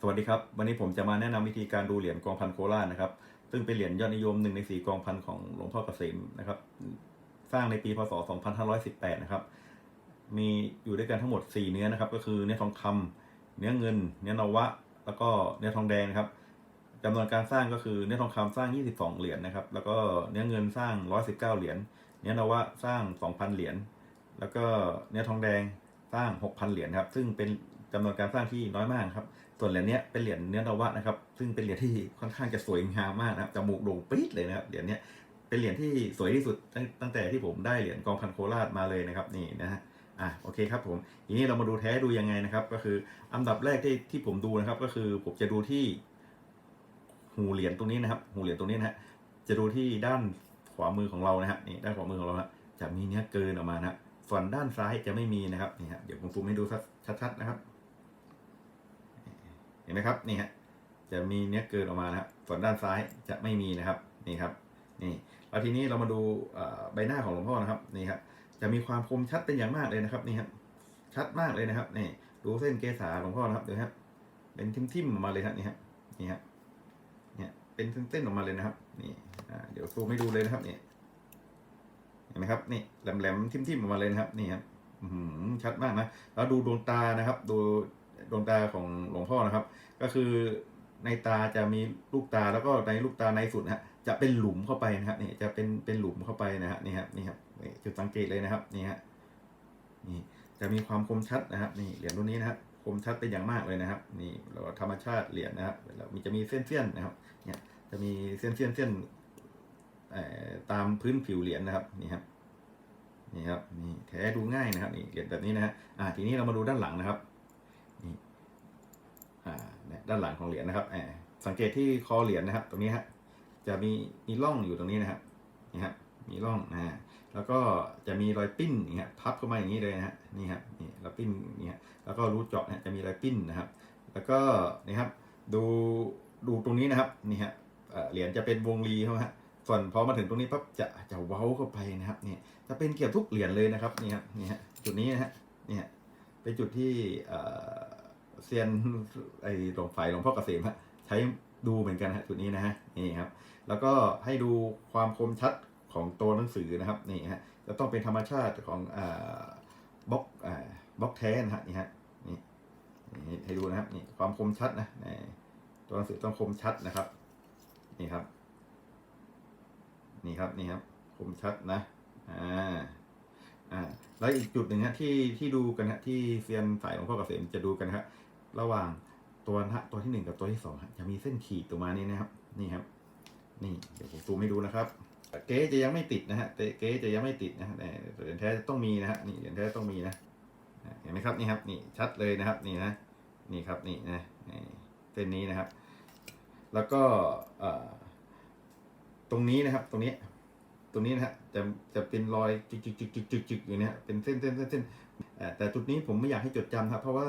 สวัสดีครับ วันนี้ผมจะมาแนะนำวิธีการดูเหรียญกองพันโคราชนะครับ ซึ่งเป็นเหรียญยอดนิยมหนึ่งในสี่กองพันของหลวงพ่อเกษมนะครับ สร้างในปีพศ 2518 นะครับ มีอยู่ด้วยกันทั้งหมด 4 เนื้อนะครับ ก็คือเนื้อทองคำเนื้อเงิน เนื้อนวะ แล้วก็เนื้อทองแดงนะครับจำนวนการสร้างก็คือเนื้อทองคำสร้าง 22 เหรียญนะครับ แล้วก็เนื้อเงินสร้าง 119 เหรียญ เนื้อนวะสร้าง 2,000 เหรียญ แล้วก็เนื้อทองแดงสร้าง 6,000 เหรียญครับ ซึ่งเป็น จำนวนการสร้างที่น้อยมากครับ ส่วนเหรียญนี้เป็นเหรียญเนื้อนวะนะครับ ซึ่งเป็นเหรียญที่ค่อนข้างจะสวยงามมากนะครับจมูกโด่งปี๊ดเลยนะครับ เหรียญนี้เป็นเหรียญที่สวยที่สุดตั้งแต่ที่ผมได้เหรียญกองพันโคราชมาเลยนะครับ นี่นะฮะอะโอเคครับผมทีนี้เรามาดูแท้ดูยังไงนะครับ ก็คืออันดับแรกที่ที่ผมดูนะครับ ก็คือผมจะดูที่หูเหรียญตรงนี้นะครับ หูเหรียญตรงนี้นะฮะจะดูที่ด้านขวามือของเรานะฮะนี่ด้านขวามือของเรานะจะมีเนื้อเกินออกมานะฮะส่วนด้านซ้ายจะไม่มีนะครับนี่ฮะเดี๋ยวผมซูมให้ดูชัดๆนะครับ ห็นไหมครับนี่ฮะจะมีเนื้อเกินออกมานะครับส่วนด้านซ้ายจะไม่มีนะครับนี่ครับนี่แล้วทีนี้เรามาดูใบหน้าของหลวงพ่อนะครับนี่ครับจะมีความคมชัดเป็นอย่างมากเลยนะครับนี่ครับชัดมากเลยนะครับนี่ดูเส้นเกษาหลวงพ่อนะครับดูครับเป็นทิ่มๆออกมาเลยครับนี่ครับนี่ครับเนี่ยเป็นเส้นๆออกมาเลยนะครับนี่เดี๋ยวซูมให้ดูเลยนะครับนี่เห็นไหมครับนี่แหลมๆทิ่มๆออกมาเลยนะครับนี่ครับชัดมากนะแล้วดูดวงตานะครับ ดู ดวงตาของหลวงพ่อนะครับ ก็คือในตาจะมีลูกตาแล้วก็ในลูกตาในสุดนะฮะจะเป็นหลุมเข้าไปนะครับนี่จะเป็นเป็นหลุมเข้าไปนะฮะนี่ครับนี่ครับนี่จุดสังเกตเลยนะครับนี่ฮะนี่จะมีความคมชัดนะครับนี่เหรียญรุ่นนี้นะครับคมชัดเป็นอย่างมากเลยนะครับ นี่เราธรรมชาติเหรียญนะครับแล้วมีจะมีเส้นเส้นๆนะครับ เนี่ยจะมีเส้นเส้นเส้นตามพื้นผิวเหรียญนะครับนี่ครับนี่ครับนี่แท้ดูง่ายนะครับนี่เหรียญแบบนี้นะฮะอ่าทีนี้เรามาดูด้านหลังนะครับ นี่ด้านหลังของเหรียญนะครับสังเกตที่คอเหรียญนะครับ ตรงนี้ฮะจะมีมีร่องอยู่ตรงนี้นะครับนี่ครับมีร่องอ่าแล้วก็จะมีรอยปิ้นอย่างเงี้ยพับเข้ามาอย่างนี้เลยนะฮะนี่ครับนี่เราปิ้นอย่างเงี้ยแล้วก็รูเจาะเนี่ยจะมีรอยปิ้นนะครับ แล้วก็นี่ครับดูดูตรงนี้นะครับนี่ฮะเอ่อเหรียญจะเป็นวงรีเขาฮะส่วนพอมาถึงตรงนี้ปั๊บจะจะเว้าเข้าไปนะครับนี่จะเป็นเกี่ยวทุกเหรียญเลยนะครับนี่ครับนี่ฮะจุดนี้นะฮะนี่ฮะเป็นจุดที่ เซียนไอหลวงฝ่ายหลวงพ่อเกษมฮะใช้ดูเหมือนกันฮะจุดนี้นะฮะนี่ครับแล้วก็ให้ดูความคมชัดของตัวหนังสือนะครับนี่ฮะจะต้องเป็นธรรมชาติของอ่าบล็อกอ่าบล็อกแท้นะฮะนี่ฮะนี่ให้ดูนะครับนี่ความคมชัดนะนตัวหนังสือต้องคมชัดนะครับนี่ครับ นี่ครับนี่ครับคมชัดนะอ่าอ่าแล้วอีกจุดหนึ่งฮะที่ที่ดูกันฮะที่เซียนสายหลวงพ่อเกษมจะดูกันฮะ ระหว่างตัวฮะตัวที่หนึ่งกับตัวที่สองจะมีเส้นขีดตัวมานี้นะครับนี่ครับ นี่เดี๋ยวผมซูมให้ดูนะครับ เก๊จะยังไม่ติดนะฮะแต่เก๊จะยังไม่ติดนะฮะเหรียญแท้ต้องมีนะฮะนี่เหรียญแท้ต้องมีนะเห็นไหมครับนี่ครับนี่ชัดเลยนะครับนี่นะนี่ครับนี่นะนี่เส้นนี้นะครับ แล้วก็ตรงนี้นะครับ ตรงนี้ตรงนี้นะฮะจะจะเป็นรอยจึกจึกจึกจึกจึกอยู่เนี่ยเป็นเส้นเส้นเส้นเส้น แต่จุดนี้ผมไม่อยากให้จดจำครับเพราะว่า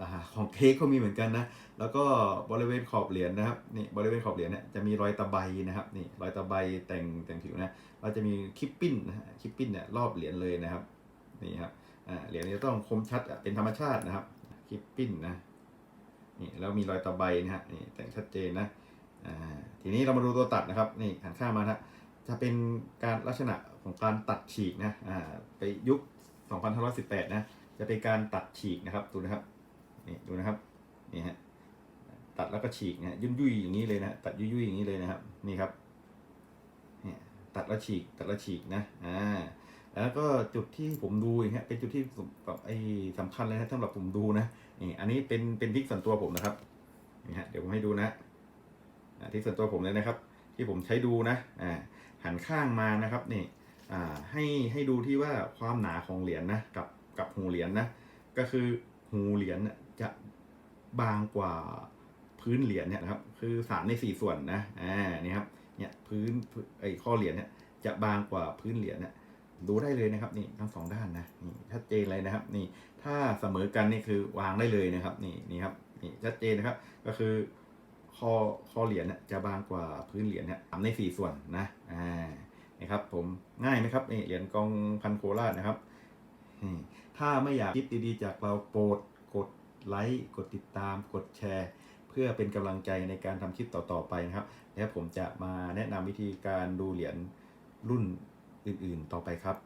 อของเค้กเขามีเหมือนกันนะ แล้วก็บริเวณขอบเหรียญนะครับนี่บริเวณขอบเหรียญเนี่ยจะมีรอยตะไบนะครับนี่รอยตะไบแต่งแต่งผิวนะเราจะมีคิปปิ้นนะคิปปิ้นเนี่ยรอบเหรียญเลยนะครับนี่ครับเหรียญนี้ต้องคมชัดเป็นธรรมชาตินะครับคิปปิ้นนะนี่แล้วมีรอยตะไบนะฮะนี่แต่งชัดเจนนะทีนี้เรามาดูตัวตัดนะครับนี่หันข้างมานะจะเป็นการลักษณะของการตัดฉีกนะไปยุค 2518 นะ จะเป็นการตัดฉีกนะครับ ดูนะครับ นี่ดูนะครับ นี่ฮะ ตัดแล้วก็ฉีกเนี่ยยุ่ยยุ่ยอย่างนี้เลยนะ ตัดยุ่ยยุ่ยอย่างนี้เลยนะครับ นี่ครับเนี่ยตัดแล้วฉีก ตัดแล้วฉีกนะ อ่า แล้วก็จุดที่ผมดูอย่างเงี้ย เป็นจุดที่แบบไอ้สำคัญเลยนะสำหรับผมดูนะ นี่ อันนี้เป็น เป็นทิกส่วนตัวผมนะครับ นี่ฮะ เดี๋ยวผมให้ดูนะอ่าที่ส่วนตัวผมเลยนะครับ ที่ผมใช้ดูนะ อ่า หันข้างมานะครับ นี่ ให้ให้ดูที่ว่าความหนาของเหรียญนะกับกับหูเหรียญนะก็คือหูเหรียญจะบางกว่าพื้นเหรียญเนี่ยนะครับ คือสามในสี่ส่วนนะอ่านี่ครับเนี่ยพื้นพื้นไอ้ข้อเหรียญเนี่ยจะบางกว่าพื้นเหรียญเนี่ยดูได้เลยนะครับนี่ทั้งสองด้านนะนี่ชัดเจนเลยนะครับนี่ถ้าเสมอกันนี่คือวางได้เลยนะครับนี่นี่ครับนี่ชัดเจนนะครับ ก็คือคอคอเหรียญเนี่ยจะบางกว่าพื้นเหรียญเนี่ยสามในสี่ส่วนนะอ่า นะครับผมง่ายไหมครับนี่เหรียญกองพันโคราชนะครับ ถ้าไม่อยากคลิปดีๆ จากเราโปรดกดไลค์กดติดตามกดแชร์ เพื่อเป็นกำลังใจในการทำคลิปต่อๆไปนะครับแล้วผมจะมาแนะนำวิธีการดูเหรียญรุ่นอื่นๆต่อไปครับ